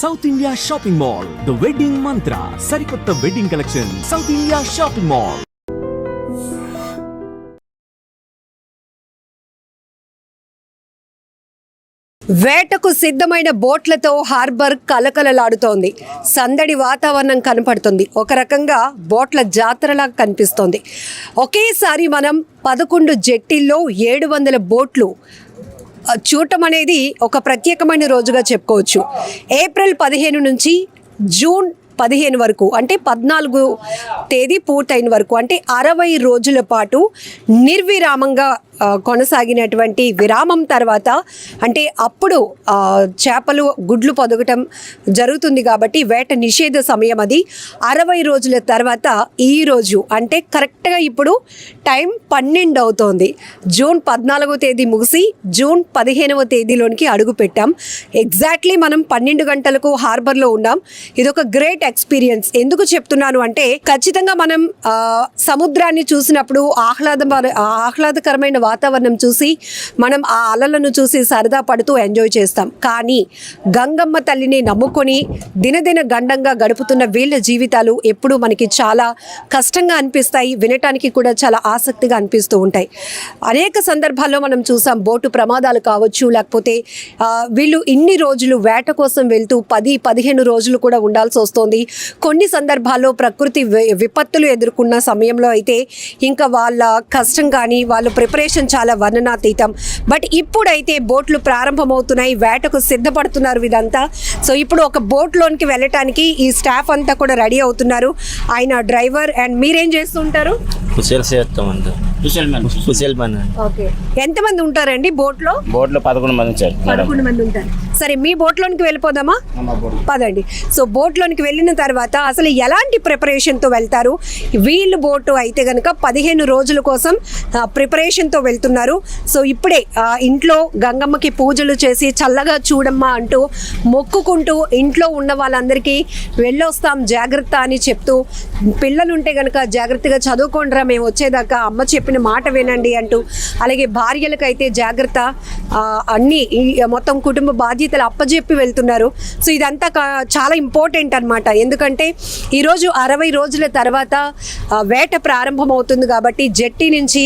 South India shopping mall the wedding mantra సరికొత్త wedding collection South India shopping mall వేటకు సిద్ధమైన బోట్లతో harbour కలకలలాడుతోంది. సందడి వాతావరణం కనపడుతుంది. ఒక రకంగా బోట్ల జాతరలా కనిపిస్తోంది. ఒకేసారి మనం పదకొండు జెట్టిల్లో ఏడు వందల బోట్లు చూడటం అనేది ఒక ప్రత్యేకమైన రోజుగా చెప్పుకోవచ్చు. ఏప్రిల్ పదిహేను నుంచి జూన్ పదిహేను వరకు అంటే పద్నాలుగు తేదీ పూర్తయిన వరకు అంటే అరవై రోజుల పాటు నిర్విరామంగా కొనసాగినటువంటి విరామం తర్వాత అంటే అప్పుడు చేపలు గుడ్లు పొదగటం జరుగుతుంది కాబట్టి వేట నిషేధ సమయం అది. అరవై రోజుల తర్వాత ఈ రోజు అంటే కరెక్ట్గా ఇప్పుడు టైం పన్నెండు అవుతోంది. జూన్ పద్నాలుగో తేదీ ముగిసి జూన్ పదిహేనవ తేదీలోనికి అడుగు పెట్టాం. ఎగ్జాక్ట్లీ మనం పన్నెండు గంటలకు హార్బర్లో ఉన్నాం. ఇది ఒక గ్రేట్ ఎక్స్పీరియన్స్. ఎందుకు చెప్తున్నాను అంటే ఖచ్చితంగా మనం సముద్రాన్ని చూసినప్పుడు ఆహ్లాద ఆహ్లాదకరమైన వాతావరణం చూసి మనం ఆ అలలను చూసి సరదా పడుతూ ఎంజాయ్ చేస్తాం. కానీ గంగమ్మ తల్లిని నమ్ముకొని దినదిన గండంగా గడుపుతున్న వీళ్ళ జీవితాలు ఎప్పుడూ మనకి చాలా కష్టంగా అనిపిస్తాయి వినటానికి కూడా చాలా ఆసక్తిగా అనిపిస్తూ ఉంటాయి. అనేక సందర్భాల్లో మనం చూసాం బోటు ప్రమాదాలు కావచ్చు లేకపోతే వీళ్ళు ఇన్ని రోజులు వేట కోసం వెళ్తూ పది పదిహేను రోజులు కూడా ఉండాల్సి వస్తుంది. కొన్ని సందర్భాల్లో ప్రకృతి విపత్తులు ఎదుర్కొన్న సమయంలో అయితే ఇంకా వాళ్ళ కష్టం కానీ వాళ్ళ ప్రిపరేషన్ చాలా వర్ణనాతీతం బట్ ఇప్పుడైతే బోట్లు ప్రారంభమవుతున్నాయి. వేటకు సిద్ధపడుతున్నారు ఇదంతా సో ఇప్పుడు ఒక బోట్లోనికి వెళ్ళటానికి ఈ స్టాఫ్ అంతా కూడా రెడీ అవుతున్నారు. ఆయన డ్రైవర్ అండ్ మీరేం చేస్తుంటారు ఓకే. ఎంతమంది ఉంటారండి బోట్లో? బోట్లో పదకొండు మంది పదకొండు మంది ఉంటారు. సరే మీ బోట్లోనికి వెళ్ళిపోదామా? పదండి. సో బోట్లోనికి వెళ్ళిన తర్వాత అసలు ఎలాంటి ప్రిపరేషన్తో వెళ్తారు? వీళ్ళు బోటు అయితే కనుక పదిహేను రోజుల కోసం ప్రిపరేషన్తో వెళ్తున్నారు. సో ఇప్పుడే ఇంట్లో గంగమ్మకి పూజలు చేసి చల్లగా చూడమ్మా అంటూ మొక్కుకుంటూ ఇంట్లో ఉన్న వాళ్ళందరికీ వెళ్ళొస్తాం జాగ్రత్త అని చెప్తూ పిల్లలు ఉంటే కనుక జాగ్రత్తగా చదువుకోండిరా మేము వచ్చేదాకా అమ్మ చెప్పిన మాట వినండి అంటూ అలాగే భార్యలకైతే జాగ్రత్త అన్నీ అన్ని మొత్తం కుటుంబ బాధ్యతలు అప్పజెప్పి వెళ్తున్నారు. సో ఇదంతా కా- చాలా ఇంపార్టెంట్ అనమాట ఎందుకంటే ఈరోజు అరవై రోజుల తర్వాత వేట ప్రారంభమవుతుంది కాబట్టి జట్టి నుంచి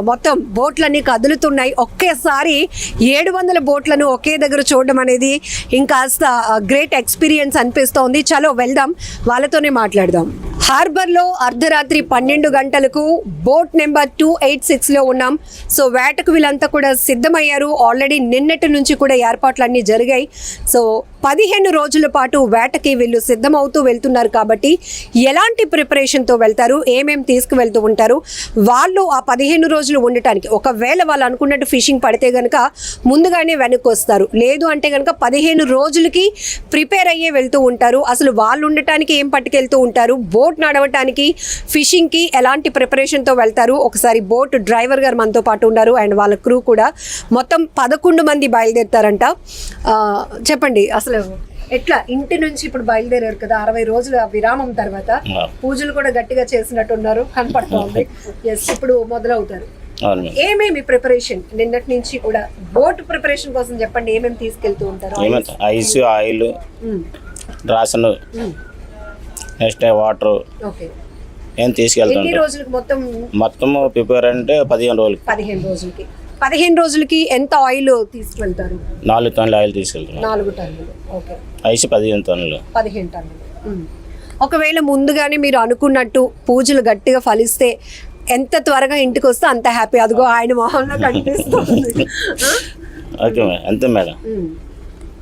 మొత్తం బోట్లన్నీ కదులుతున్నాయి. ఒకేసారి ఏడు వందల బోట్లను ఒకే దగ్గర చూడడం అనేది ఇంకాస్త గ్రేట్ ఎక్స్పీరియన్స్ అనిపిస్తోంది. చలో వెళ్దాం. వాళ్ళతోనే మాట్లాడదాం. హార్బర్లో అర్ధరాత్రి పన్నెండు గంటలకు బోట్ నెంబర్ టూ ఎయిట్ సిక్స్లో ఉన్నాం. సో వేటకు వీళ్ళంతా కూడా సిద్ధమయ్యారు. ఆల్రెడీ నిన్నటి నుంచి కూడా ఏర్పాట్లన్నీ జరిగాయి. సో పదిహేను రోజుల పాటు వేటకి వీళ్ళు సిద్ధమవుతూ వెళ్తున్నారు కాబట్టి ఎలాంటి ప్రిపరేషన్తో వెళ్తారు? ఏమేం తీసుకువెళ్తూ ఉంటారు? వాళ్ళు ఆ పదిహేను రోజులు ఉండటానికి ఒకవేళ వాళ్ళు అనుకున్నట్టు ఫిషింగ్ పడితే కనుక ముందుగానే వెనక్కి వస్తారు లేదు అంటే కనుక పదిహేను రోజులకి ప్రిపేర్ అయ్యే వెళ్తూ ఉంటారు. అసలు వాళ్ళు ఉండటానికి ఏం పట్టుకెళ్తూ ఉంటారు? బోట్ నడవటానికి ఫిషింగ్కి ఎలాంటి ప్రిపరేషన్తో వెళ్తారు? ఒకసారి బోట్ డ్రైవర్ గారు మనతో పాటు ఉన్నారు. అండ్ వాళ్ళ క్రూ కూడా మొత్తం పదకొండు మంది బయలుదేరుతారంట. చెప్పండి అసలు ఎట్లా ఇంటి నుంచి ఇప్పుడు బయలుదేరారు కదా అరవై రోజుల విరామం తర్వాత. పూజలు కూడా గట్టిగా చేసినట్టున్నారు కనపడుతోంది ఎస్ ఇప్పుడు మొదలవుతారు. ఏమేమి ప్రిపరేషన్? నిన్నటి నుంచి కూడా బోట్ ప్రిపరేషన్ కోసం చెప్పండి ఏమేమి తీసుకెళ్తూ ఉంటారు? Ice oil. Ration. Next water okay. ఏం ఎన్ని తీసుకెళ్తాం రోజులకు మొత్తం? మొత్తం ప్రిపేర్ అంటే పదిహేను రోజులకి. పదిహేను రోజులకి. పదిహేను రోజులకి ఎంత ఆయిల్ తీసుకువెళ్తారు నాలుగు టన్నులు ఆయిల్ తీసుకెళ్తాం నాలుగు టన్నులు. ఓకే. ఐస్ పదిహేను టన్నులు. పదిహేను టన్నులు. ఒకవేళ ముందుగానే మీరు అనుకున్నట్టు పూజలు గట్టిగా ఫలిస్తే ఎంత త్వరగా ఇంటికి వస్తే అంత హ్యాపీ. అదిగో ఆయన మొహంలో కనిపిస్తుంది. Okay madam. అంతే మేడం.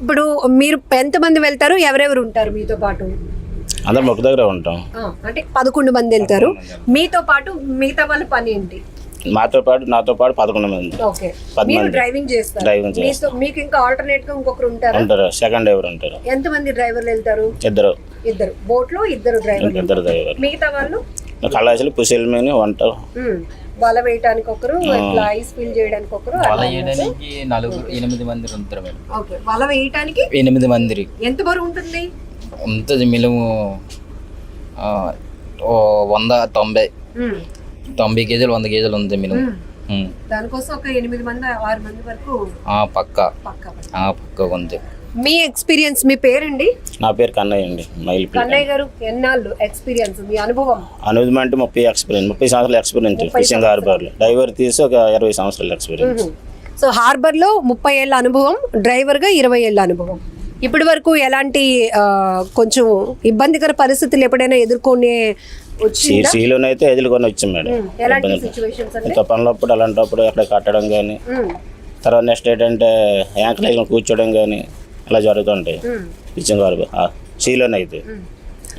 ఇప్పుడు మీరు ఎంతమంది వెళ్తారు? ఎవరెవరు ఉంటారు మీతో పాటు? అందరం ఒక దగ్గర ఉంటాం. అంటే పదకొండు మంది వెళ్తారు. మీతో పాటు మిగతా వాళ్ళ పని ఏంటి? మాతో పాటు నాతో పాటు పదకొండు మంది. ఓకే. పది మీరు మంది. డ్రైవింగ్ చేస్తారు. డ్రైవింగ్ మీతో మీకు ఇంకా ఆల్టర్నేట్గా ఇంకొకరు ఉంటారా? ఉంటారు. సెకండ్ డ్రైవర్ ఉంటారు. ఎంతమంది డ్రైవర్లు వెళ్తారు? ఇద్దరు. ఇద్దరు. బోట్లో ఇద్దరు డ్రైవర్లు ఇద్దరు డ్రైవర్ మిగతా వాళ్ళు? కళాశాల కుశల్ మీద వంట. మ్మ్. వల వేయడానికి ఒకరు ఇట్లా ఐస్ ఫిల్ చేయడానికి ఒకరు వల అలా వేయడానికి నలుగురు ఎనిమిది మంది ఉంటారు మేడం. ఓకే. వల వేయటానికి? ఎనిమిది మంది. ఎంత బరువు ఉంటుంది? ఉంటుంది మినిమం వంద తొంభై. తొంభై కేజీలు వంద కేజీలు ఉంది మినిమం. దానికోసం ఒక ఎనిమిది మంది ఆరు మంది వరకు ఆ పక్క. పక్క ఆ పక్క ఉంది. మీ ఎక్స్పీరియన్స్ మీ పేరండి? నా పేరు కన్నయ్య అండి మైల్పల్లి కన్నయ్య గారు ఎన్నాళ్ళు ఎక్స్పీరియన్స్ మీ అనుభవం? అనుభవం అంటే ముప్పై ఎక్స్పీరియన్స్ ముప్పై సంవత్సరాల ఎక్స్పీరియన్స్ ఫిషింగ్ హార్బర్లో డైవర్ తీసి ఒక ఇరవై సంవత్సరాల ఎక్స్పీరియన్స్. సో హార్బర్లో ముప్పై ఏళ్ళ అనుభవం డ్రైవర్గా ఇరవై ఏళ్ళ అనుభవం. ఇప్పటి వరకు ఎలాంటి కొంచెం ఇబ్బందికర పరిస్థితులు ఎప్పుడైనా ఎదుర్కొనే సీలోనైతే ఎదులుకొని వచ్చాం మేడం. ఇంత పనులప్పుడు అలాంటప్పుడు అక్కడ కట్టడం కానీ తర్వాత నెక్స్ట్ ఏంటంటే యాంకర్ లైన్ కూర్చోవడం కానీ అలా జరుగుతుంటాయి. ఉమ్. ఫిషింగ్ హార్బర్ సీలోనే అయితే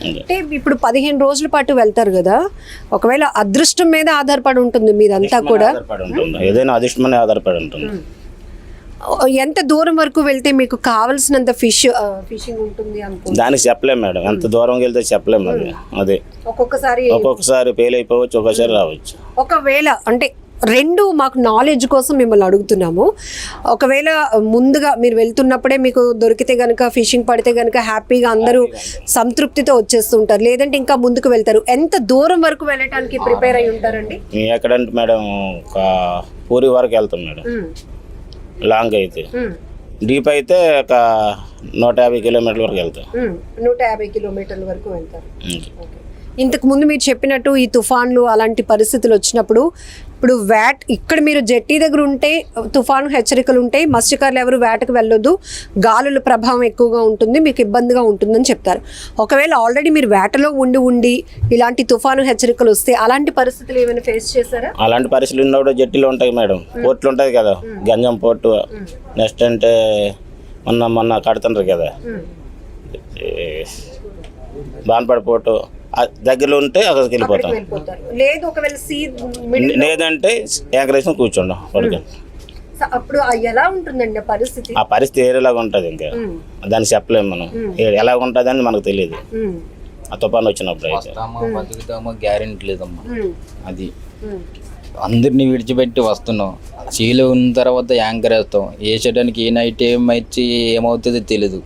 అంతే. అంటే ఇప్పుడు పదిహేను రోజుల పాటు వెళ్తారు కదా ఒకవేళ అదృష్టం మీద ఆధారపడి ఉంటుంది మీదంతా కూడా. ఆధారపడి ఉంటుంది. ఏదైనా అదృష్టమనే ఆధారపడి ఉంటుంది. ఎంత దూరం వరకు వెళ్తే మీకు కావలసినంత ఫిష్ ఫిషింగ్ ఉంటుంది అనుకో దానికి చెప్పలేం మేడం. ఎంత దూరం వెళ్తే చెప్పలేం అది అదే. ఒక్కొక్కసారి ఒక్కొక్కసారి ఫెయిల్ అయిపోవచ్చు ఒక్కొక్కసారి రావచ్చు. ఒకవేళ అంటే రెండు మాకు నాలెడ్జ్ కోసం మిమ్మల్ని అడుగుతున్నాము. ఒకవేళ ముందుగా మీరు వెళ్తున్నప్పుడే మీకు దొరికితే కనుక ఫిషింగ్ పడితే కనుక హ్యాపీగా అందరూ సంతృప్తితో వచ్చేస్తుంటారు. లేదంటే ఇంకా ముందుకు వెళ్తారు. ఎంత దూరం వరకు వెళ్ళటానికి ప్రిపేర్ అయి ఉంటారండి? ఎక్కడంటే మేడం ఒక పూరి వరకు వెళ్తాం మేడం. ఉమ్, లాంగ్ అయితే. డీప్ అయితే ఒక నూట యాభై కిలోమీటర్ల వరకు వెళ్తాం. నూట యాభై కిలోమీటర్ల వరకు వెళ్తారు. ఇంతకు ముందు మీరు చెప్పినట్టు ఈ తుఫాన్లు అలాంటి పరిస్థితులు వచ్చినప్పుడు ఇప్పుడు వ్యాట్ ఇక్కడ మీరు జెట్టి దగ్గర ఉంటే తుఫాను హెచ్చరికలు ఉంటాయి మత్స్యకారులు ఎవరు వేటకు వెళ్ళొద్దు. గాలుల ప్రభావం ఎక్కువగా ఉంటుంది మీకు ఇబ్బందిగా ఉంటుందని చెప్తారు. ఒకవేళ ఆల్రెడీ మీరు వేటలో ఉండి ఉండి ఇలాంటి తుఫాను హెచ్చరికలు వస్తే అలాంటి పరిస్థితులు ఏమైనా ఫేస్ చేశారా? అలాంటి పరిస్థితులు ఉన్నప్పుడు జట్టిలు ఉంటాయి మేడం. పోర్ట్లు ఉంటుంది కదా. గంజం పోర్టు నెక్స్ట్ అంటే మొన్న మొన్న కడుతుంటారు కదా. బాన్పడ పోర్టు దగ్గరలో ఉంటే అక్కడికి వెళ్ళిపోతాం. లేదు ఒకవేళ సీ లేదంటే ఏకరేసం కూర్చోండం అప్పుడు ఆ ఎలా ఉంటుందండి ఆ పరిస్థితి? ఆ పరిస్థితి ఏరేలాగా ఉంటుంది ఇంకా. దాన్ని చెప్పలేము మనం. ఎలా ఉంటుంది అని మనకు తెలియదు. ఆ తుఫాను వచ్చినప్పుడు అయితే. వస్తామా బతుకుతామా గ్యారెంటీ లేదమ్మా. అది. అందరినీ విడిచిపెట్టి వస్తున్నాం. చీలో ఉన్న తర్వాత యాంకర్ వేస్తాం. వేసేయడానికి ఏ నైట్ ఏమైతే ఏమవుతుందో తెలీదు.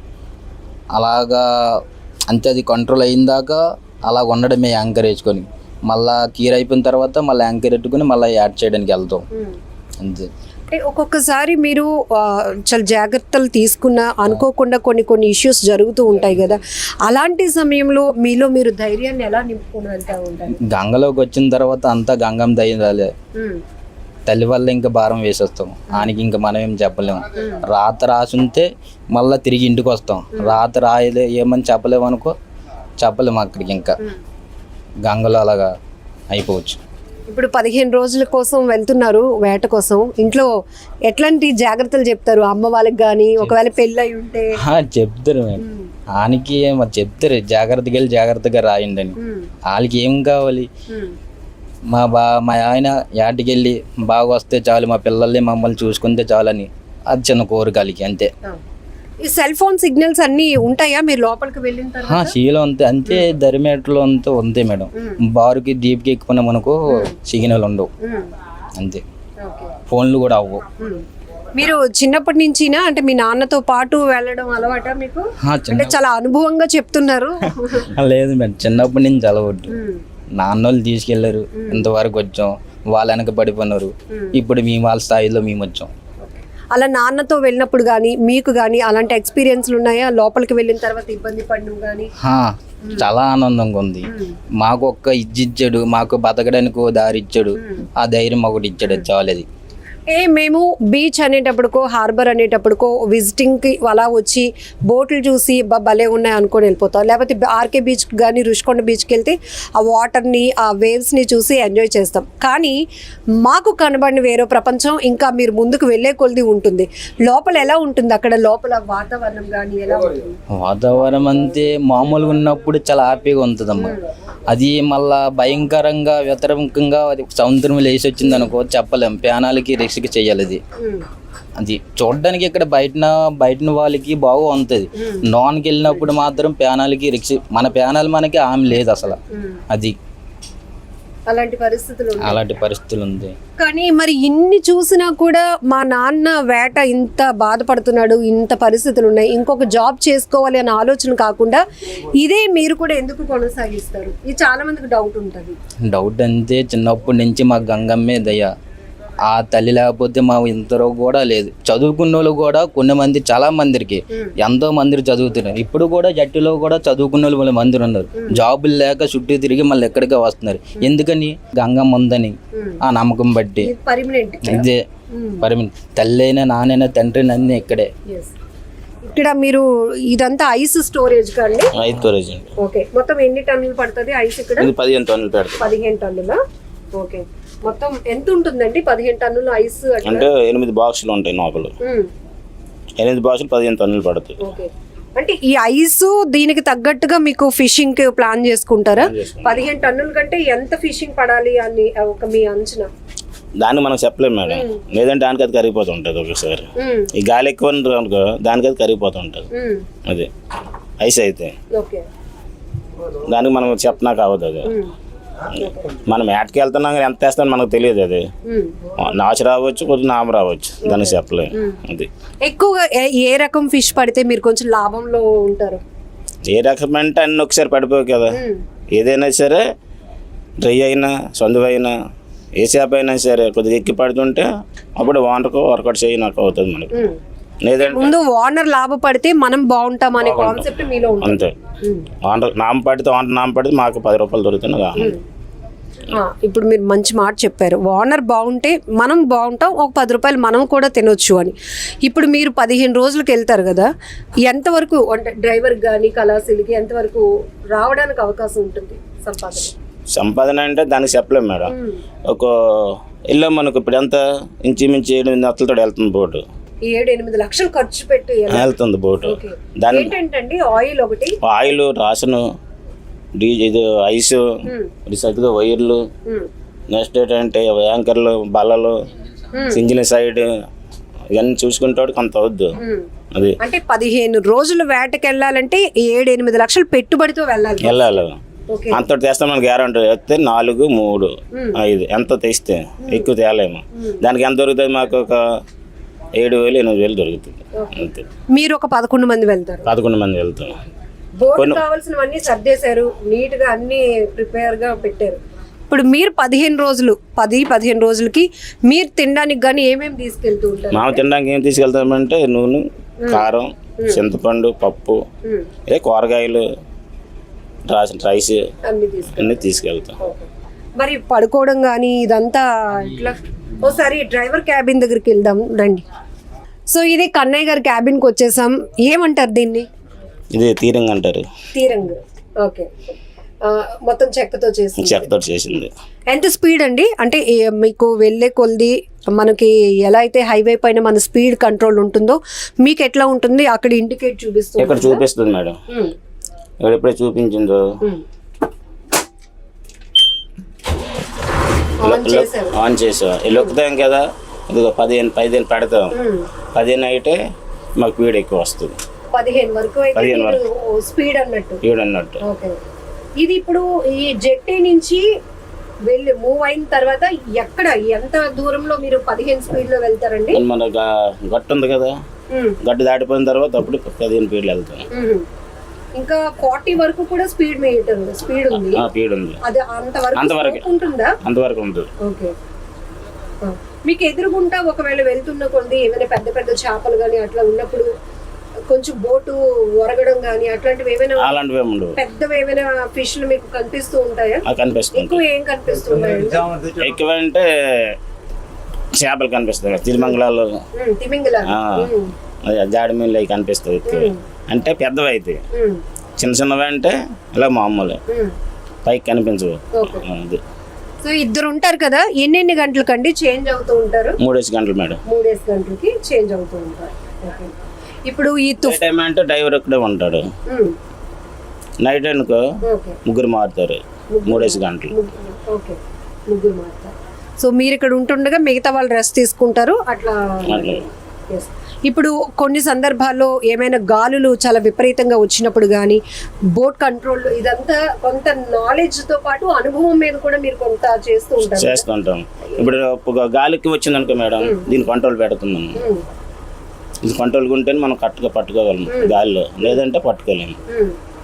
అలాగా అంతే అది కంట్రోల్ అయిన దాకా అలా ఉండడమే యాంకర్ వేసుకొని మళ్ళా కీర్ అయిపోయిన తర్వాత మళ్ళీ యాంకర్ పెట్టుకొని మళ్ళీ యాడ్ చేయడానికి వెళ్తాం. అంతే. అంటే ఒక్కొక్కసారి మీరు చాలా జాగ్రత్తలు తీసుకున్న అనుకోకుండా కొన్ని కొన్ని ఇష్యూస్ జరుగుతూ ఉంటాయి కదా. అలాంటి సమయంలో మీలో మీరు ధైర్యాన్ని ఎలా నింపుకొని వెళ్తూ ఉంటారు? గంగలోకి వచ్చిన తర్వాత అంతా గంగం దయ్యాలే తల్లి వల్ల ఇంకా భారం వేసేస్తాం. ఆయనకి ఇంకా మనం ఏం చెప్పలేము రాత రాసుంటే మళ్ళీ తిరిగి ఇంటికి వస్తాం. రాత రాయలే ఏమని చెప్పలేము అనుకో చెప్పలేము అక్కడికి ఇంకా గంగలో అలాగా అయిపోవచ్చు. ఇప్పుడు పదిహేను రోజుల కోసం వెళ్తున్నారు వేట కోసం. ఇంట్లో ఎట్లాంటి జాగ్రత్తలు చెప్తారు? అమ్మ వాళ్ళకి కానీ ఒకవేళ పెళ్ళి అయి ఉంటే చెప్తారు ఆయనకి మరి చెప్తారు? జాగ్రత్తగా వెళ్ళి జాగ్రత్తగా రాయండి అని వాళ్ళకి ఏం కావాలి? మా బా మా ఆయన యాటికి వెళ్ళి బాగా వస్తే చాలు మా పిల్లల్ని మమ్మల్ని చూసుకుంటే చాలని. అది చిన్న కోరిక వాళ్ళకి అంతే. ఈ సెల్ ఫోన్ సిగ్నల్స్ అన్నీ ఉంటాయా? మీరు లోపలికి వెళ్ళిన తర్వాత? శీలం అంతే. అంతే దరిమేటలో అంతా ఉంది మేడం. బారుకి దీప్కి ఎక్కువ మనకు సిగ్నల్ ఉండవు. అంతే. ఫోన్లు కూడా అవ్వవు. మీరు చిన్నప్పటి నుంచినా అంటే మీ నాన్నతో పాటు వెళ్ళడం అలవాట మీకు? ఆ, అంటే చాలా అనుభవంగా చెప్తున్నారు. లేదు మేడం. చిన్నప్పటి నుంచి అలవాటు. ఉమ్, నాన్నోళ్ళు తీసుకెళ్ళారు ఇంతవరకు వచ్చాం. వాళ్ళ వెనక పడిపోయినారు. ఇప్పుడు మేము వాళ్ళ స్థాయిలో మేము వచ్చాం. అలా నాన్నతో వెళ్ళినప్పుడు కానీ మీకు కానీ అలాంటి ఎక్స్పీరియన్స్లు ఉన్నాయా? లోపలికి వెళ్ళిన తర్వాత ఇబ్బంది పడడం కానీ చాలా ఆనందంగా ఉంది. మాకు ఒక్క ఇచ్చిచ్చాడు మాకు బతకడానికి దారి ఇచ్చాడు ఆ ధైర్యం ఒకటి ఇచ్చాడు చాలది. ఏ మేము బీచ్ అనేటప్పటికో హార్బర్ అనేటప్పటికో విజిటింగ్కి అలా వచ్చి బోట్లు చూసి "బా, భలే ఉన్నాయి అనుకొని వెళ్ళిపోతాం. లేకపోతే ఆర్కే బీచ్ కానీ రుషికొండ బీచ్కి వెళ్తే ఆ వాటర్ని ఆ వేవ్స్ని చూసి ఎంజాయ్ చేస్తాం. కానీ మాకు కనబడిన వేరే ప్రపంచం ఇంకా మీరు ముందుకు వెళ్ళే కొలిది ఉంటుంది. లోపల ఎలా ఉంటుంది? అక్కడ లోపల వాతావరణం కానీ ఎలా ఉంటుంది? వాతావరణం అంతే మామూలుగా ఉన్నప్పుడు చాలా హ్యాపీగా ఉంటుందమ్మా. అది మళ్ళా భయంకరంగా వ్యతిరేకంగా అది సముద్రం లేచి వచ్చింది అనుకో చెప్పలేం. ప్రాణాలకి రిస్క్ చేయాలి అది అది చూడడానికి ఇక్కడ బయట బయట వాళ్ళకి బాగా ఉంటుంది. నాన్కి వెళ్ళినప్పుడు మాత్రం ప్రాణాలకి రిక్స్ మన ప్రాణాలు మనకి ఆమె లేదు అసలు. అది. అలాంటి పరిస్థితులు. అలాంటి పరిస్థితులు ఉంది. కానీ మరి ఇన్ని చూసినా కూడా మా నాన్న వేట ఇంత బాధపడుతున్నాడు ఇంత పరిస్థితులు ఉన్నాయి. ఇంకొక జాబ్ చేసుకోవాలి అనే ఆలోచన కాకుండా ఇదే మీరు కూడా ఎందుకు కొనసాగిస్తారు? ఇది చాలా మందికి డౌట్ ఉంటుంది. డౌట్ అంతే చిన్నప్పటి నుంచి మా గంగమ్మే దయ. ఆ తల్లి లేకపోతే మా ఇంతలో కూడా లేదు. చదువుకున్న వాళ్ళు కూడా కొన్ని మంది చాలా మందికి ఎంతో మంది చదువుతున్నారు. ఇప్పుడు కూడా జట్టులో కూడా చదువుకున్న వాళ్ళు వాళ్ళ మంది ఉన్నారు జాబులు లేక చుట్టూ తిరిగి మళ్ళీ ఎక్కడికే వస్తున్నారు. ఎందుకని? గంగమ్మ ఉందని ఆ నమ్మకం బట్టి. పర్మనెంట్ ఇదే తల్లి అయినా నానైనా తండ్రి అన్నీ ఇక్కడే. ఇక్కడ మీరు ఇదంతా ఐస్ స్టోరేజ్ కండి ఐదు స్టోరేజ్ అండి. ఓకే. మొత్తం ఎన్ని టన్నులు పడుతుంది ఐస్ ఇక్కడ? ఇది పదిహేను టన్నులు పెడతాం. పదిహేను టన్నులా? ఓకే. మొత్తం ఎంత ఉంటుందండి? పదిహేను టన్నులు ఐస్ అంటే ఎనిమిది బాక్సులు ఉంటాయి లోపల. ఉమ్, ఎనిమిది బాక్సులు పదిహేను టన్నులు పడుతుంది అంటే ఈ ఐస్ దీనికి తగ్గట్టుగా మీకు ఫిషింగ్ ప్లాన్ చేసుకుంటారా? పదిహేను టన్నుల కంటే ఎంత ఫిషింగ్ పడాలి అని ఒక మీ అంచనా? దాన్ని మనం చెప్పలేము మేడం. లేదంటే దానికి అది కరిగిపోతూ ఉంటుంది ఒకసారి ఈ గాలి ఎక్కువ అనుకో దానికి అది కరిగిపోతూ ఉంటుంది. ఉమ్, అది. ఐస్ అయితే. దానికి మనం చెప్పనాక అవ్వదు అది. మనం ఏటకి వెళ్తున్నాం కానీ ఎంత వేస్తామని మనకు తెలియదు అది. నాచు రావచ్చు కొద్ది నామ రావచ్చు. దానికి చెప్పలేము అది. ఎక్కువగా ఏ- ఏ రకం ఫిష్ పడితే మీరు కొంచెం లాభంలో ఉంటారు? ఏ రకమంటే అన్ని ఒకసారి పడిపోవు కదా. ఏదైనా సరే డ్రై అయినా సందువు అయినా ఏ చేప అయినా సరే కొద్దిగా ఎక్కి పడుతుంటే అప్పుడు వాంటకు వర్కౌట్ చేయనాక అవుతుంది మనకి. ముందు ఓనర్ లాభపడితే మనం బాగుంటాం అనే కాన్సెప్ట్ మీలో అంతే. నామ పడితే వాంట నామ పడితే మాకు పది రూపాయలు దొరుకుతుంది ఇప్పుడు మీరు మంచి మాట చెప్పారు. ఓనర్ బాగుంటే మనం బాగుంటాం ఒక పది రూపాయలు మనం కూడా తినొచ్చు అని. ఇప్పుడు మీరు పదిహేను రోజులకు వెళ్తారు కదా ఎంతవరకు అంటే డ్రైవర్ కానీ కళాశీలకి ఎంతవరకు రావడానికి అవకాశం ఉంటుంది సంపాదన? సంపాదన అంటే దానికి చెప్పలేము మేడం. ఒక వెళ్ళాం మనకు ఇప్పుడు ఎంత ఇంచుమించు ఎనిమిది అత్తలతో వెళ్తుంది ఈ ఏడు ఎనిమిది లక్షలు ఖర్చు పెట్టి వెళ్తుంది బోటు. దాని ఆయిల్ ఒకటి? ఆయిల్ రాసను ఇది ఐస్ రీసెంట్గా వైర్లు నెక్స్ట్ ఏంటంటే యాంకర్లు బల్లలు సింగిల్ సైడ్ ఇవన్నీ చూసుకుంటాడు కొంత అవుద్దు ఉమ్. అది. అంటే పదిహేను రోజులు వేటకి వెళ్ళాలంటే ఏడు ఎనిమిది లక్షలు పెట్టుబడితో వెళ్ళాలి. వెళ్ళాలి. అంత తెస్తాం మనకి గ్యారంటీ వస్తే నాలుగు మూడు ఐదు. ఎంత తెస్తే ఎక్కువ తేలేము. దానికి ఎంత దొరుకుతుంది మాకు ఒక ఏడు వేలు ఎనిమిది వేలు దొరుకుతుంది. అంతే. మీరు ఒక పదకొండు మంది వెళ్తారు. పదకొండు మంది వెళ్తాం. బోర్డు కావాల్సినవన్నీ సర్దేశారు నీట్గా అన్ని ప్రిపేర్గా పెట్టారు. ఇప్పుడు మీరు పదిహేను రోజులు పది పదిహేను రోజులకి మీరు తినడానికి కానీ ఏమేమి తీసుకెళ్తూ ఉంటారు? మామ తినడానికి ఏం తీసుకెళ్తామంటే నూనె కారం చింతపండు పప్పు ఏ కూరగాయలు రాసిన రైస్ అన్నీ తీసుకెళ్తాం. మరి పడుకోవడం కానీ ఇదంతా ఇట్లా ఓసారి డ్రైవర్ క్యాబిన్ దగ్గరికి వెళ్దాం రండి. సో ఇది కన్నయ్య గారి క్యాబిన్కి వచ్చేసాం. ఏమంటారు దీన్ని? ఇది తీరంగా అంటారు. తీరంగ్. ఓకే. మొత్తం చెక్కతో చేసి చెక్కతో చేసింది. ఎంత స్పీడ్ అండి? అంటే మీకు వెళ్ళే కొలిది మనకి ఎలా అయితే హైవే పైన మన స్పీడ్ కంట్రోల్ ఉంటుందో మీకు ఎట్లా ఉంటుంది? అక్కడ ఇండికేట్ చూపిస్తుంది ఇక్కడ చూపిస్తుంది మేడం. ఇక్కడ ఎప్పుడే చూపించిందో. ఆన్ చేసా లొక్కుతాం కదా? ఇదిగో పదిహేను పదిహేను పెడతాం. పదిహేను అయితే మాకు పీడ ఎక్కువ వస్తుంది. పదిహేను వరకు పదిహేను స్పీడ్ అన్నట్టు. పీడ అన్నట్టు ఇది ఇప్పుడు ఈ జెట్టి నుంచి వెళ్ళి మూవ్ అయిన తర్వాత ఎక్కడ ఎంత దూరంలో మీరు పదిహేను స్పీడ్లో వెళ్తారండి? మన గట్టు ఉంది కదా. గట్టు దాటిపోయిన తర్వాత అప్పుడు పదిహేను పీడలు వెళ్తాం. ఇంకా ఫార్టీ వరకు కూడా స్పీడ్ మీటర్ ఉంది స్పీడ్ ఉంది. ఆ, పీడ ఉంది. అది అంతవరకు ఉంటుందా? అంతవరకు ఉంటుంది. ఓకే. మీకు ఎదురుగుంటా ఒకవేళ వెళ్తున్న కొద్ది ఏమైనా పెద్ద పెద్ద చేపలు కానీ అట్లా ఉన్నప్పుడు కొంచెం బోటు ఒరగడం కానీ అట్లాంటివి ఏమైనా అలాంటివి పెద్దవి ఏమైనా ఫిష్లు మీకు కనిపిస్తూ ఉంటాయా? కనిపిస్తుంది ఎక్కువ ఏం కనిపిస్తున్నాయండి ఎక్కువ అంటే చేపలు కనిపిస్తాయి. తిరుమంగళాలు. ఉమ్, తిమింగల ఆ, అది జాడి మీన్లు అవి కనిపిస్తాయి ఎక్కువ. అంటే పెద్దవి అయితే చిన్న చిన్నవి అంటే ఇలా మామూలు. పైకి కనిపించవు. అది. సో ఇద్దరు ఉంటారు కదా ఎన్నెన్ని గంటలకండి చేంజ్ అవుతూ ఉంటారు? మూడేసి గంటలు మేడం. మూడేసి గంటలకి చేంజ్ అవుతూ ఉంటారు. ఇప్పుడు ఈ టైం అంటే డ్రైవర్ ఇక్కడే ఉంటాడు. నైట్ అనుకో ముగ్గురు మారుతారు. మూడేసి గంటలు. ముగ్గురు ఓకే. ముగ్గురు మాత్రం సో మీరు ఇక్కడ ఉంటుండగా మిగతా వాళ్ళు రెస్ట్ తీసుకుంటారు అట్లా. ఇప్పుడు కొన్ని సందర్భాల్లో ఏమైనా గాలులు చాలా విపరీతంగా వచ్చినప్పుడు కానీ బోట్ కంట్రోల్ ఇదంతా కొంత నాలెడ్జ్తో పాటు అనుభవం మీద కూడా మీరు కొంత చేస్తూ ఉంటారు. చేస్తుంటాం ఇప్పుడు ఒక గాలికి వచ్చింది అనుకో మేడం దీని కంట్రోల్ పెడుతున్నాం. ఇది కంట్రోల్ ఉంటేనే మనం కరెక్ట్గా పట్టుకోగలం గాలిలో. లేదంటే పట్టుకోలేము.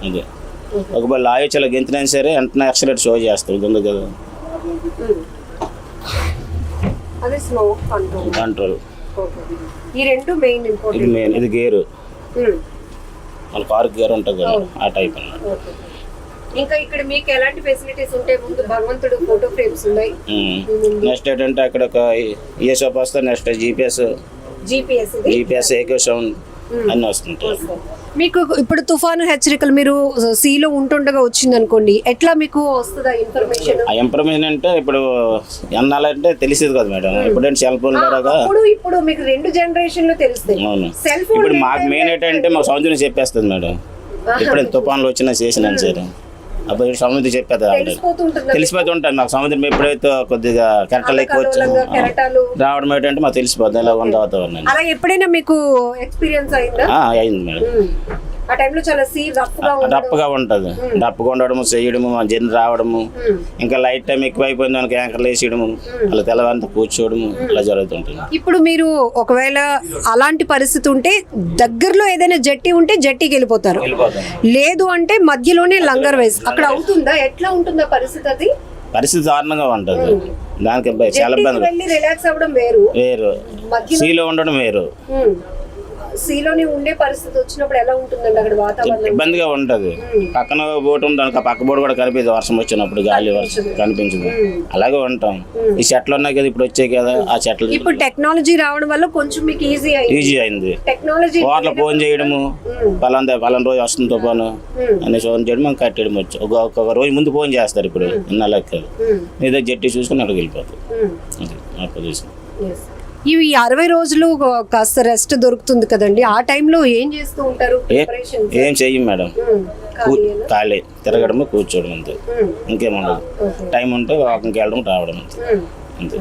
అదే. ఒకవేళ లాయో చాలా గెంతినా సరే వెంటనే యాక్సిడెంట్ షో చేస్తారు ఉంది కదా. కంట్రోల్ ఈ రెండు మెయిన్ ఇది ఇంపార్టెంట్ మెయిన్ ఇది గేరు మన కారు గేర్ ఉంటుంది కదా ఆ టైప్ అన్నమాట. ఇంకా ఇక్కడ మీకు ఎలాంటి ఫెసిలిటీస్ ఉంటాయి ముందు భగవంతుడు ఫోటో ఫ్రేమ్స్ ఉన్నాయి? నెక్స్ట్ ఏంటంటే అక్కడ ఒక ఏ షాప్ వస్తే నెక్స్ట్ జీపీఎస్ జీపీఎస్ ఇది. జీపీఎస్ ఏకో సౌండ్ అన్నీ వస్తుంటాయి. మీకు ఇప్పుడు తుఫాను హెచ్చరికలు మీరు సీలో ఉంటుండగా వచ్చింది అనుకోండి ఎట్లా మీకు వస్తుందా ఇన్ఫర్మేషన్ ఆ ఇన్ఫర్మేషన్ అంటే ఇప్పుడు ఎన్నాలంటే తెలిసేది కదా మేడం. ఇప్పుడు సెల్ ఫోన్ ద్వారా అప్పుడు ఇప్పుడు మీకు రెండు జనరేషన్లు తెలుస్తాయి. అవును. సెల్ ఫోన్ ఇప్పుడు మాకు మెయిన్ ఏంటంటే మాకు సముద్రం చెప్పేస్తుంది మేడం. ఇప్పుడు తుఫాన్లు వచ్చినా చేసినాను సరే. అప్పుడు సముద్రం చెప్పేది ఆల్రెడీ. తెలిసిపోతుంటుంది. తెలిసిపోతూ ఉంటుంది మాకు సముద్రం ఎప్పుడైతే కొద్దిగా కెరటలు ఎక్కువ వచ్చి రావడం ఏంటంటే మాకు తెలిసిపోతుంది వాతావరణం అలా ఎప్పుడైనా మీకు ఎక్స్పీరియన్స్ అయిందా? అయింది మేడం. ఆ టైంలో చాలా సీ రఫ్గా ఉండడం. రప్పగా ఉంటుంది. రప్పగా ఉండడము చేయడము మా జర్ని రావడము. ఇంకా లైట్ టైం ఎక్కువ అయిపోయింది దానికి యాంకర్లు వేసేయడము అలా తెల్లవారంతా కూర్చోవడము అలా జరుగుతుంటుంది. ఇప్పుడు మీరు ఒకవేళ అలాంటి పరిస్థితి ఉంటే దగ్గరలో ఏదైనా జట్టి ఉంటే జట్టికి వెళ్ళిపోతారు. వెళ్ళిపోతాం లేదు అంటే మధ్యలోనే లంగర్ వేసి అక్కడ అవుతుందా? ఎట్లా ఉంటుందా పరిస్థితి అది? పరిస్థితి దారుణంగా ఉంటుంది. దానికి చాలా ఇబ్బంది. వెళ్ళి రిలాక్స్ అవ్వడం వేరు. వేరు. సీలో ఉండడం వేరు. సీలోని ఉండే పరిస్థితి వచ్చినప్పుడు ఎలా ఉంటుందండి అక్కడ వాతావరణం? ఇబ్బందిగా ఉంటది. పక్కన బోటు ఆ పక్క బోటు కూడా కనిపించదు వర్షం వచ్చినప్పుడు గాలి వర్షం కనిపించదు. అలాగే ఉంటాం. ఈ చెట్లు ఉన్నాయి కదా ఇప్పుడు వచ్చాయి కదా ఆ చెట్లు ఇప్పుడు టెక్నాలజీ రావడం వల్ల కొంచెం మీకు ఈజీ అయింది. ఈజీ అయింది. టెక్నాలజీ వాటిలో ఫోన్ చేయడము పలానా పలానా రోజు వస్తుంది తుఫాను అని ఫోన్ చేయడం మనం కట్టేయడం వచ్చు. ఒక రోజు ముందు ఫోన్ చేస్తారు ఇప్పుడు ఇన్న లెక్క ఏదో జట్టి చూసుకుని అక్కడికి వెళ్ళిపోతుంది అది మా పొజిషన్ ఇవి అరవై రోజులు కాస్త రెస్ట్ దొరుకుతుంది కదండి. ఆ టైంలో ఏం చేస్తూ ఉంటారు ఏ చెయ్యం మేడం. ఖాళీ తిరగడము కూర్చోవడం అంతే. ఇంకేముండదు టైం ఉంటే వాకింగ్కి వెళ్ళడం రావడం అంతే. అంతే.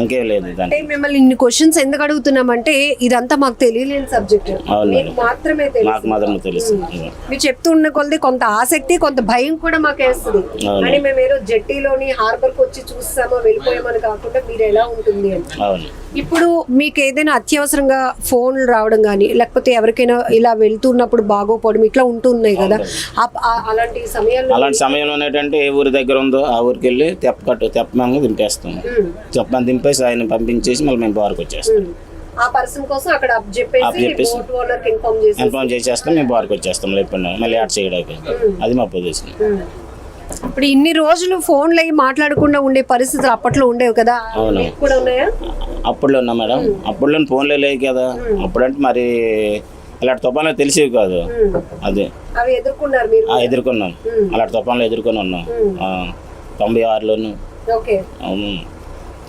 ఇంకేం లేదు అంటే మిమ్మల్ని ఇన్ని క్వశ్చన్స్ ఎందుకు అడుగుతున్నామంటే ఇదంతా మాకు తెలియలేని సబ్జెక్ట్ మీకు మాత్రమే తెలుసు. మాకు మాత్రం తెలుసు మీరు చెప్తున్న కొలది కొంత ఆసక్తి కొంత భయం కూడా మాకు వేస్తుంది. అని మేము ఏదో జట్టీలోని హార్బర్కి వచ్చి చూస్తామా వెళ్ళిపోయామని కాకుండా మీరు ఎలా ఉంటుంది అని. ఇప్పుడు మీకు ఏదైనా అత్యవసరంగా ఫోన్లు రావడం కానీ లేకపోతే ఎవరికైనా ఇలా వెళ్తున్నప్పుడు బాగోపోవడం ఇట్లా ఉంటున్నాయి కదా. అలాంటి సమయాల్లో అలాంటి సమయంలో ఏంటంటే ఏ ఊరి దగ్గర ఉందో ఆ ఊరికి వెళ్ళి తెప్ప కట్టు తెప్పమంగా దింపేస్తాం తెప్పమని దింపేసి ఆయన పంపించేసి మళ్ళీ మేము బార్కి వచ్చేస్తాం. ఆ పర్సన్ కోసం అక్కడ అప్ చెప్పేసి ఇన్ఫార్మ్ చేసి ఇన్ఫార్మ్ చేసేస్తాం మేము బార్కి వచ్చేస్తాం. లేకుండా మళ్ళీ యాడ్ చేయడానికి. అది మా పొజిషన్ ఇప్పుడు ఇన్ని రోజులు ఫోన్లు అయ్యి మాట్లాడకుండా ఉండే పరిస్థితులు అప్పట్లో ఉండేవి కదా? అవును. కూడా ఉన్నాయా? అప్పుడులో ఉన్నా మేడం. అప్పుడులో ఫోన్లే లేవు కదా. అప్పుడంటే మరి ఇలాంటి తుఫాన్లు తెలిసేవి కాదు. అదే. ఎదుర్కొన్నాం. అలాంటి తుఫాన్లు ఎదుర్కొని ఉన్నాం. తొంభై ఆరులోను. ఓకే. అవును.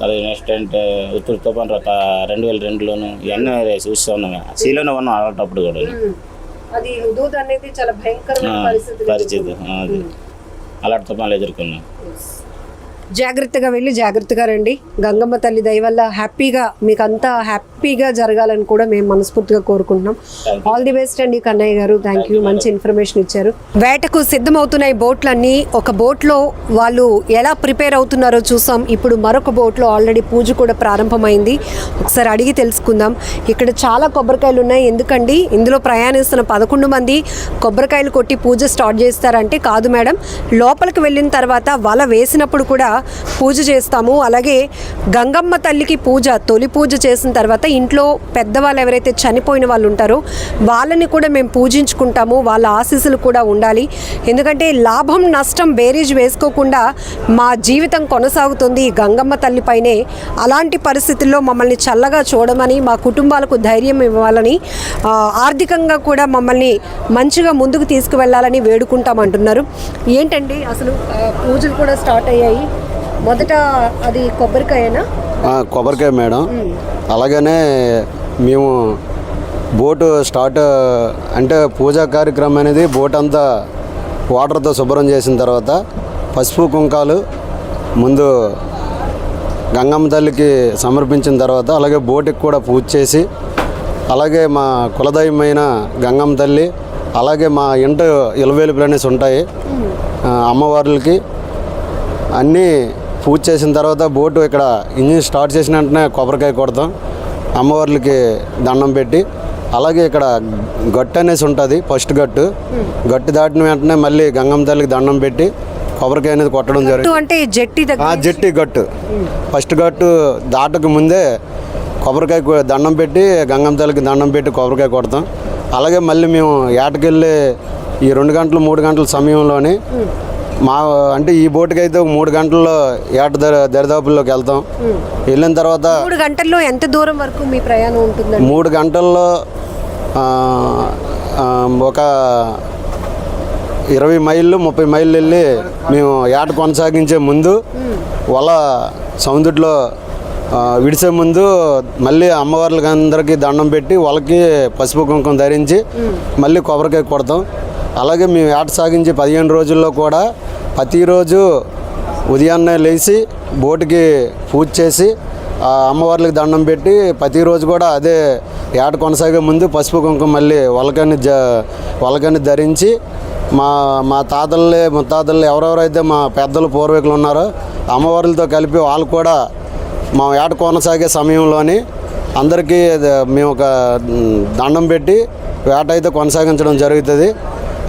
తర్వాత నెక్స్ట్ అంటే ఉత్తర తుఫాన్ ఒక రెండు వేల రెండులోను ఇవన్నీ చూస్తూ ఉన్నాం సీలోనే ఉన్నాం అలాంటప్పుడు కూడా ఉమ్. అది హుదూద్ అనేది చాలా భయంకరమైన ఆ, పరిస్థితి పరిస్థితి ఆ, అది అలాంటి తుఫాన్లు ఎదుర్కొన్నాం జాగ్రత్తగా వెళ్ళి జాగ్రత్తగా రండి. గంగమ్మ తల్లి దయ వల్ల హ్యాపీగా మీకు అంతా హ్యాపీగా జరగాలని కూడా మేము మనస్ఫూర్తిగా కోరుకుంటున్నాం. ఆల్ ది బెస్ట్ అండి కన్నయ్య గారు. థ్యాంక్ యూ మంచి ఇన్ఫర్మేషన్ ఇచ్చారు. వేటకు సిద్ధమవుతున్నాయి బోట్లన్నీ. ఒక బోట్లో వాళ్ళు ఎలా ప్రిపేర్ అవుతున్నారో చూసాం. ఇప్పుడు మరొక బోట్లో ఆల్రెడీ పూజ కూడా ప్రారంభమైంది. ఒకసారి అడిగి తెలుసుకుందాం. ఇక్కడ చాలా కొబ్బరికాయలు ఉన్నాయి. ఎందుకండి? ఇందులో ప్రయాణిస్తున్న పదకొండు మంది కొబ్బరికాయలు కొట్టి పూజ స్టార్ట్ చేస్తారంటే కాదు మేడం. లోపలికి వెళ్ళిన తర్వాత వల వేసినప్పుడు కూడా పూజ చేస్తాము. అలాగే గంగమ్మ తల్లికి పూజ తొలి పూజ చేసిన తర్వాత ఇంట్లో పెద్దవాళ్ళు ఎవరైతే చనిపోయిన వాళ్ళు ఉంటారో వాళ్ళని కూడా మేము పూజించుకుంటాము. వాళ్ళ ఆశీస్సులు కూడా ఉండాలి. ఎందుకంటే లాభం నష్టం బేరీజ్ వేసుకోకుండా మా జీవితం కొనసాగుతుంది గంగమ్మ తల్లిపైనే అలాంటి పరిస్థితుల్లో మమ్మల్ని చల్లగా చూడమని మా కుటుంబాలకు ధైర్యం ఇవ్వాలని ఆర్థికంగా కూడా మమ్మల్ని మంచిగా ముందుకు తీసుకువెళ్ళాలని వేడుకుంటామంటున్నారు. ఏంటండి అసలు పూజలు కూడా స్టార్ట్ అయ్యాయి? మొదట అది కొబ్బరికాయనా? కొబ్బరికాయ మేడం. అలాగనే మేము బోటు స్టార్ట్ అంటే పూజా కార్యక్రమం అనేది బోట్ అంతా వాటర్తో శుభ్రం చేసిన తర్వాత పసుపు కుంకాలు ముందు గంగమ్మ తల్లికి సమర్పించిన తర్వాత అలాగే బోటుకి కూడా పూజ చేసి అలాగే మా కులదైవమైన గంగమ్మ తల్లి అలాగే మా ఇంట ఇలవేలు ప్లానెస్ ఉంటాయి. అమ్మవార్లకి అన్నీ పూజ చేసిన తర్వాత బోటు ఇక్కడ ఇంజిన్ స్టార్ట్ చేసిన వెంటనే కొబ్బరికాయ కొడతాం. అమ్మవార్లకి దండం పెట్టి అలాగే ఇక్కడ గట్టు అనేసి ఉంటుంది ఫస్ట్ గట్టు. గట్టు దాటిన వెంటనే మళ్ళీ గంగమ్మ తల్లికి దండం పెట్టి కొబ్బరికాయ అనేది కొట్టడం జరుగుతుంది అంటే జట్టి జట్టి గట్టు. ఫస్ట్ గట్టు దాటకు ముందే కొబ్బరికాయ దండం పెట్టి గంగమ్మ తల్లికి దండం పెట్టి కొబ్బరికాయ కొడతాం. అలాగే మళ్ళీ మేము ఏటకెళ్ళి ఈ రెండు గంటలు మూడు గంటల సమయంలోని మా అంటే ఈ బోటుకి అయితే మూడు గంటల్లో ఏట దరి దరిదాపుల్లోకి వెళ్తాం. వెళ్ళిన తర్వాత మూడు గంటల్లో ఎంత దూరం వరకు మీ ప్రయాణం ఉంటుందండి? మూడు గంటల్లో ఒక ఇరవై మైళ్ళు ముప్పై మైళ్ళు వెళ్ళి మేము ఏట కొనసాగించే ముందు వల సముద్రంలో విడిసే ముందు మళ్ళీ అమ్మవార్లకి అందరికీ దండం పెట్టి వాళ్ళకి పసుపు కుంకుమ ధరించి మళ్ళీ కొబ్బరికాయ కొడతాం. అలాగే మేము ఏట సాగించే పదిహేను రోజుల్లో కూడా ప్రతిరోజు ఉదయాన్నే లేచి బోటుకి పూజ చేసి అమ్మవార్లకు అమ్మవార్లకి దండం పెట్టి ప్రతిరోజు కూడా అదే ఏట కొనసాగే ముందు పసుపు కుంకుమ మళ్ళీ వలకని జ వలకని ధరించి మా మా తాతల్ని ముత్తాతల్ని ఎవరెవరైతే మా పెద్దలు పూర్వీకులు ఉన్నారో అమ్మవార్లతో కలిపి వాళ్ళు కూడా మా ఏట కొనసాగే సమయంలోని అందరికీ మేము ఒక దండం పెట్టి వేట అయితే కొనసాగించడం జరుగుతుంది.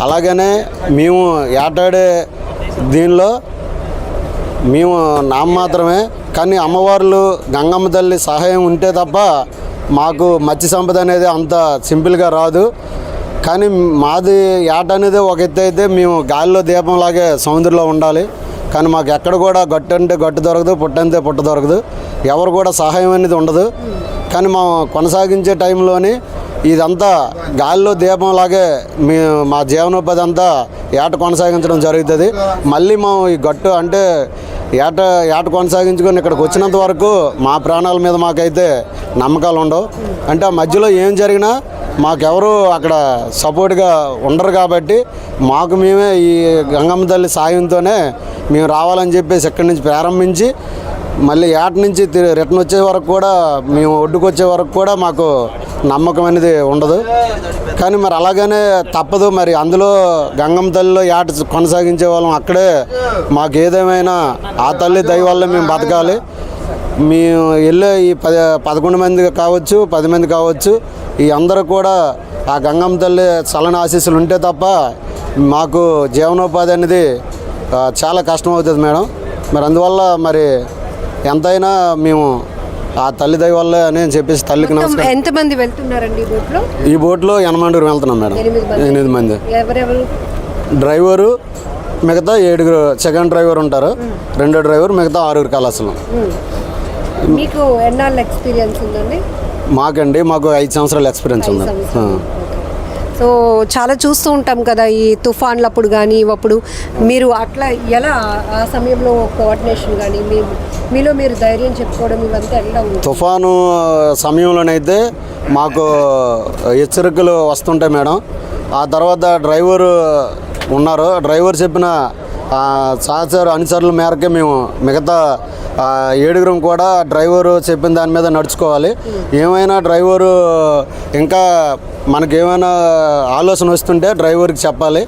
అలాగనే మేము ఏటాడే దీనిలో మేము నామ మాత్రమే కానీ అమ్మవార్లు గంగమ్మ తల్లి సహాయం ఉంటే తప్ప మాకు మత్స్య సంపద అనేది అంత సింపుల్గా రాదు. కానీ మాది ఏట అనేది ఒక ఎత్తు అయితే మేము గాలిలో దీపంలాగే సముద్రంలో ఉండాలి. కానీ మాకు ఎక్కడ కూడా గట్టు అంటే గట్టు దొరకదు పుట్టంటే పుట్ట దొరకదు. ఎవరు కూడా సహాయం అనేది ఉండదు. కానీ మా కొనసాగించే టైంలోని ఇదంతా గాలిలో దీపంలాగే మీ మా జీవనోపాధి అంతా ఏట కొనసాగించడం జరుగుతుంది. మళ్ళీ మా ఈ గట్టు అంటే ఏట ఏట కొనసాగించుకొని ఇక్కడికి వచ్చినంత వరకు మా ప్రాణాల మీద మాకైతే నమ్మకాలు ఉండవు. అంటే ఆ మధ్యలో ఏం జరిగినా మాకెవరు అక్కడ సపోర్ట్గా ఉండరు కాబట్టి మాకు మేమే ఈ గంగమ్మ తల్లి సాయంతోనే మేము రావాలని చెప్పేసి ఇక్కడి నుంచి ప్రారంభించి మళ్ళీ ఏట నుంచి రిటర్న్ వచ్చే వరకు కూడా మేము ఒడ్డుకు వచ్చే వరకు కూడా మాకు నమ్మకం అనేది ఉండదు. కానీ మరి అలాగనే తప్పదు. మరి అందులో గంగమ్మ తల్లిలో ఏట కొనసాగించే వాళ్ళం అక్కడే. మాకు ఏదేమైనా ఆ తల్లి దయ వల్ల మేము బతకాలి. మేము వెళ్ళే ఈ పది పదకొండు మంది కావచ్చు పది మంది కావచ్చు ఈ అందరూ కూడా ఆ గంగమ్మ తల్లి చలన ఆశీస్సులు ఉంటే తప్ప మాకు జీవనోపాధి అనేది చాలా కష్టం అవుతుంది మేడం. మరి అందువల్ల మరి ఎంతైనా మేము ఆ తల్లి దయ వల్లే అని చెప్పేసి తల్లికి నమస్కారం. ఎంతమంది వెళ్తున్నారండి ఈ బోట్లో? ఈ బోట్లో ఎనమండూరు వెళ్తున్నాం మేడం. ఎనిమిది మంది. ఎవరెవరు? డ్రైవరు మిగతా ఏడుగురు సెకండ్ డ్రైవర్ ఉంటారు. రెండో డ్రైవర్ మిగతా ఆరుగురు కళాశాల మీకు ఎన్నాళ్ళ ఎక్స్పీరియన్స్ ఉందండి? మాకండి మాకు ఐదు సంవత్సరాల ఎక్స్పీరియన్స్ ఉంది. సో చాలా చూస్తూ ఉంటాం కదా ఈ తుఫాన్లప్పుడు కానీ అప్పుడు మీరు అట్లా ఎలా ఆ సమయంలో కోఆర్డినేషన్ కానీ మీ మీలో మీరు ధైర్యం చెప్పుకోవడం ఇవంతా ఎలా ఉంది? తుఫాను సమయంలోనైతే మాకు హెచ్చరికలు వస్తుంటాయి మేడం. ఆ తర్వాత డ్రైవరు ఉన్నారు. డ్రైవర్ చెప్పిన సహచరు అనుచరుల మేరకే మేము మిగతా ఏడుగురం కూడా డ్రైవరు చెప్పిన దాని మీద నడుచుకోవాలి. ఏమైనా డ్రైవరు ఇంకా మనకేమైనా ఆలోచన వస్తుంటే డ్రైవర్కి చెప్పాలి.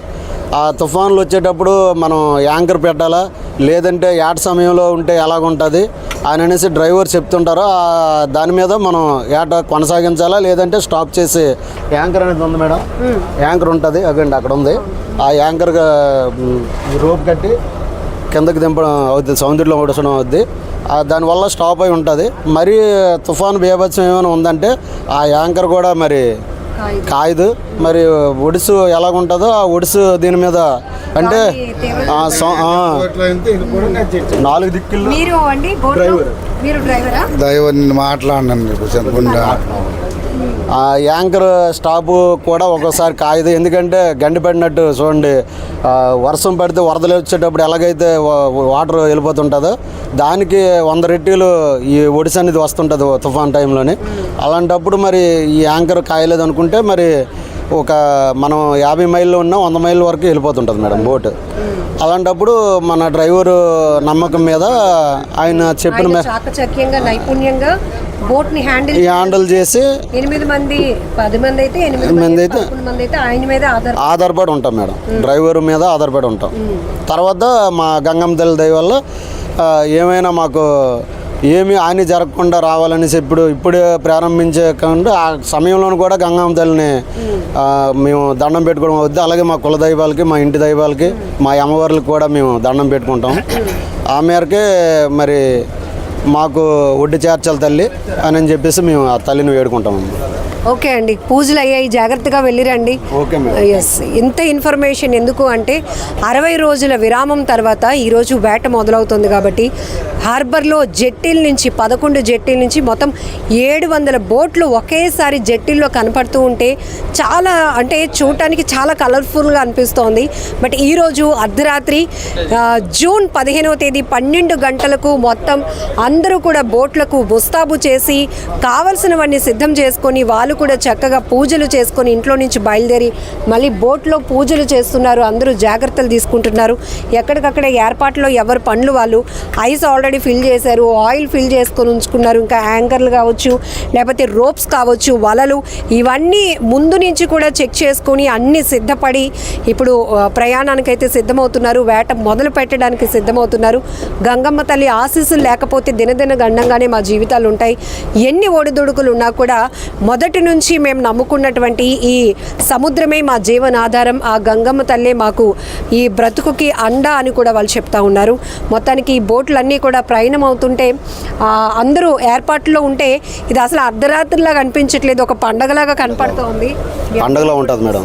ఆ తుఫాన్లు వచ్చేటప్పుడు మనం యాంకర్ పెట్టాలా? లేదంటే ఏట సమయంలో ఉంటే ఎలాగుంటుంది? అని అనేసి డ్రైవర్ చెప్తుంటారో. దాని మీద మనం ఏట కొనసాగించాలా? లేదంటే స్టాప్ చేసి యాంకర్ అనేది ఉంది మేడం. యాంకర్ ఉంటుంది. అదండి అక్కడ ఉంది ఆ యాంకర్ రోప్ కట్టి కిందకి దింపడం అవుతుంది సముద్రంలో ఉడసడం అవుద్ది. ఆ దానివల్ల స్టాప్ అయి ఉంటుంది. మరి తుఫాన్ బీభత్సం ఏమైనా ఉందంటే ఆ యాంకర్ కూడా మరి కాయదు. మరి ఒడిసు ఎలాగుంటుందో ఆ ఒడిసు దీని మీద అంటే ఆ సౌ- ఆ, నాలుగు దిక్కుల్లో మీరు అండి బోట్లో మీరు డ్రైవరా? మాట్లాడినాను కొంచెం గుండె. ఆ యాంకర్ స్టాప్ కూడా ఒక్కోసారి కాయదు. ఎందుకంటే గండి పడినట్టు చూడండి వర్షం పడితే వరదలు వచ్చేటప్పుడు ఎలాగైతే వాటర్ వెళ్ళిపోతుంటుందో దానికి వంద రెట్టీలు ఈ ఒడిసి అనేది వస్తుంటుంది తుఫాన్ టైంలోని. అలాంటప్పుడు మరి ఈ యాంకర్ కాయలేదు అనుకుంటే మరి ఒక మనం యాభై మైళ్ళు ఉన్న వంద మైళ్ళ వరకు వెళ్ళిపోతుంటుంది మేడం బోట్. అలాంటప్పుడు మన డ్రైవరు నమ్మకం మీద ఆయన చెప్పిన నైపుణ్యంగా బోట్ని హ్యాండిల్ ఈ హ్యాండిల్ చేసి ఎనిమిది మంది పది మంది అయితే ఎనిమిది మంది అయితే- మంది అయితే ఆయన మీద ఆధార్ ఆధారపడి ఉంటాం మేడం. డ్రైవర్ మీద ఆధారపడి ఉంటాం. తర్వాత మా గంగమ్మ తల్లి దయ వల్ల ఏమైనా మాకు ఏమి హాని జరగకుండా రావాలనేసి ఇప్పుడు ఇప్పుడే ప్రారంభించే కాకుండా ఆ సమయంలోనూ కూడా గంగమ్మ తల్లిని మేము. దండం పెట్టుకోవడం వద్దు అలాగే మా కుల దైవాలకి మా ఇంటి దైవాలకి మా అమ్మవార్లకి కూడా మేము దండం పెట్టుకుంటాం. ఆ మేరకే మరి మాకు ఒడ్డు చేర్చాలి తల్లి అని చెప్పేసి మేము ఆ తల్లిని వేడుకుంటాం ఓకే అండి. పూజలు అయ్యాయి. జాగ్రత్తగా వెళ్ళిరండి. ఎస్ ఇంత ఇన్ఫర్మేషన్ ఎందుకు అంటే అరవై రోజుల విరామం తర్వాత ఈరోజు వేట మొదలవుతుంది కాబట్టి హార్బర్లో జెట్టీల నుంచి పదకొండు జెట్టీల నుంచి మొత్తం ఏడు వందల బోట్లు ఒకేసారి జెట్టీల్లో కనపడుతూ ఉంటే చాలా అంటే చూడటానికి చాలా కలర్ఫుల్గా అనిపిస్తోంది. బట్ ఈరోజు అర్ధరాత్రి జూన్ పదిహేనవ తేదీ పన్నెండు గంటలకు మొత్తం అందరూ కూడా బోట్లకు ముస్తాబు చేసి కావలసినవన్నీ సిద్ధం చేసుకొని వాళ్ళు కూడా చక్కగా పూజలు చేసుకొని ఇంట్లో నుంచి బయలుదేరి మళ్ళీ బోట్లో పూజలు చేస్తున్నారు. అందరూ జాగ్రత్తలు తీసుకుంటున్నారు. ఎక్కడికక్కడ ఏర్పాట్లో ఎవరి పనులు వాళ్ళు ఐస్ ఆల్రెడీ ఫిల్ చేశారు. ఆయిల్ ఫిల్ చేసుకొని ఉంచుకున్నారు. ఇంకా యాంకర్లు కావచ్చు లేకపోతే రోప్స్ కావచ్చు వలలు ఇవన్నీ ముందు నుంచి కూడా చెక్ చేసుకొని అన్ని సిద్ధపడి ఇప్పుడు ప్రయాణానికైతే సిద్ధమవుతున్నారు. వేట మొదలు పెట్టడానికి సిద్ధమవుతున్నారు. గంగమ్మ తల్లి ఆశీస్సులు లేకపోతే దినదిన గండంగానే మా జీవితాలు ఉంటాయి. ఎన్ని ఒడిదుడుకులు ఉన్నా కూడా మొదటి నుంచి మేము నమ్ముకున్నటువంటి ఈ సముద్రమే మా జీవనాధారం ఆ గంగమ్మ తల్లే మాకు ఈ బ్రతుకుకి అండ అని కూడా వాళ్ళు చెప్తా ఉన్నారు. మొత్తానికి ఈ బోట్లన్నీ కూడా ప్రయాణం అవుతుంటే అందరూ ఏర్పాట్లో ఉంటే ఇది అసలు అర్ధరాత్రిలాగా అనిపించట్లేదు ఒక పండగలాగా కనపడుతోంది పండగలా ఉంటుంది మేడం.